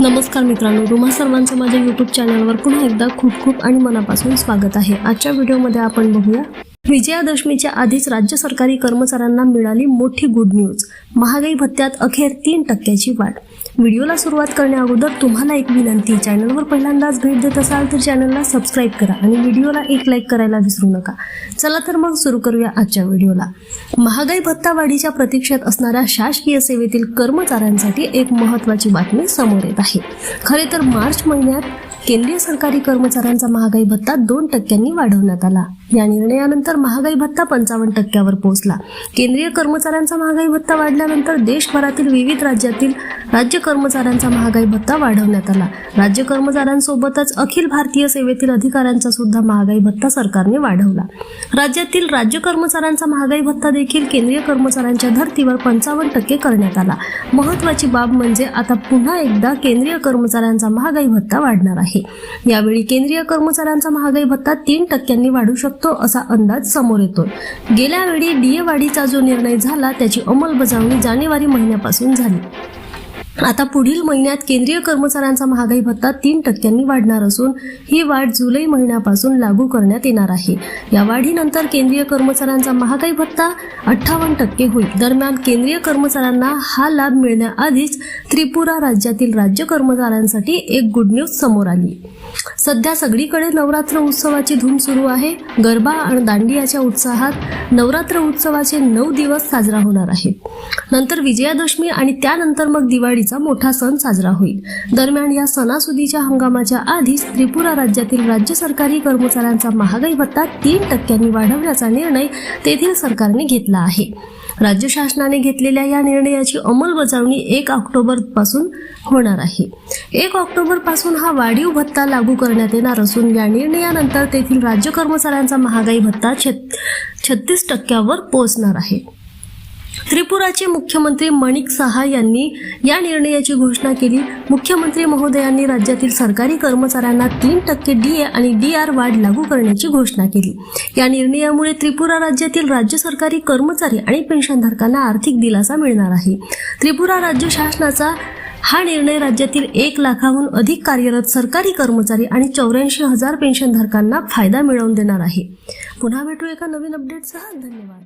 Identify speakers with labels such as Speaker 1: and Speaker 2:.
Speaker 1: नमस्कार मित्रांनो तुम्हा सर्वांचं माझ्या यूट्यूब चॅनलवर पुन्हा एकदा खूप खूप आणि मनापासून स्वागत आहे. आजच्या व्हिडिओमध्ये आपण बघूया विजयादशमीच्या आधीच राज्य सरकारी कर्मचाऱ्यांना मिळाली मोठी गुड न्यूज महागाई भत्त्यात अखेर तीन टक्क्याची वाढ. व्हिडिओला सुरुवात करण्याअगोदर तुम्हाला एक विनंती चॅनलवर पहिल्यांदाच भेट देत असाल तर चॅनलला सबस्क्राईब करा आणि व्हिडिओला एक लाईक करायला विसरू नका. चला तर मग सुरू करूया आजच्या व्हिडिओला. महागाई भत्ता वाढीच्या प्रतीक्षेत असणाऱ्या शासकीय सेवेतील कर्मचाऱ्यांसाठी एक महत्त्वाची बातमी समोर येत आहे. खरे तर मार्च महिन्यात केंद्रीय सरकारी कर्मचाऱ्यांचा महागाई भत्ता दोन टक्क्यांनी वाढवण्यात आला. या निर्णयानंतर महागाई भत्ता पंचावन्न टक्क्यावर पोहोचला. केंद्रीय कर्मचाऱ्यांचा महागाई भत्ता वाढल्यानंतर देशभरातील विविध राज्यातील राज्य कर्मचाऱ्यांचा महागाई भत्ता वाढवण्यात आला. राज्य कर्मचाऱ्यांसोबतच अखिल भारतीय सेवेतील अधिकाऱ्यांचा सुद्धा महागाई भत्ता सरकारने वाढवला. राज्यातील राज्य कर्मचाऱ्यांचा महागाई भत्ता देखील केंद्रीय कर्मचाऱ्यांच्या धर्तीवर पंचावन्न टक्के करण्यात आला. महत्वाची बाब म्हणजे आता पुन्हा एकदा केंद्रीय कर्मचाऱ्यांचा महागाई भत्ता वाढणार आहे. यावेळी केंद्रीय कर्मचाऱ्यांचा महागाई भत्ता तीन टक्क्यांनी वाढू शकतो असा अंदाज समोर येतो गेल्या वेळी डीए वाढीचा जो निर्णय झाला त्याची अंमलबजावणी जानेवारी महिन्यापासून झाली. आता पुढील महिन्यात केंद्रीय कर्मचाऱ्यांचा महागाई भत्ता तीन टक्क्यांनी वाढणार असून ही वाढ जुलै महिन्यापासून लागू करण्यात येणार आहे. या वाढीनंतर केंद्रीय कर्मचाऱ्यांचा महागाई भत्ता अठ्ठावन्न टक्के होईल. दरम्यान केंद्रीय कर्मचाऱ्यांना हा लाभ मिळण्याआधीच त्रिपुरा राज्यातील राज्य कर्मचाऱ्यांसाठी एक गुड न्यूज समोर आली. सध्या सगळीकडे नवरात्र उत्सवाची धूम सुरू आहे. गरबा आणि दांडियाच्या उत्साहात नवरात्र उत्सवाचे नऊ दिवस साजरा होणार आहेत. नंतर विजयादशमी आणि त्यानंतर मग दिवाळीचा मोठा सण साजरा होईल. दरम्यान या सणासुदीच्या हंगामाच्या आधीच त्रिपुरा राज्यातील राज्य सरकारी कर्मचाऱ्यांचा महागाई भत्ता तीन टक्क्यांनी वाढवण्याचा निर्णय तेथील सरकारने घेतला आहे. राज्य शासनाने घेतलेल्या या निर्णयाची अंमलबजावणी एक ऑक्टोबरपासून होणार आहे. एक ऑक्टोबरपासून हा वाढीव भत्ता लागू करण्यात येणार असून या निर्णयानंतर तेथील राज्य कर्मचाऱ्यांचा महागाई भत्ता छत्तीस टक्क्यावर पोहोचणार आहे. त्रिपुराचे मुख्यमंत्री मणिक सहा यांनी या निर्णयाची घोषणा केली. मुख्यमंत्री महोदयांनी राज्यातील सरकारी कर्मचाऱ्यांना तीन टक्के डी ए आणि डी आर वाढ लागू करण्याची घोषणा केली. या निर्णयामुळे त्रिपुरा राज्यातील राज्य सरकारी कर्मचारी आणि पेन्शनधारकांना आर्थिक दिलासा मिळणार आहे. त्रिपुरा राज्य शासनाचा हा निर्णय राज्यातील एक लाखाहून अधिक कार्यरत सरकारी कर्मचारी आणि चौऱ्याऐंशी हजार पेन्शनधारकांना फायदा मिळवून देणार आहे. पुन्हा भेटू एका नवीन अपडेटसह धन्यवाद.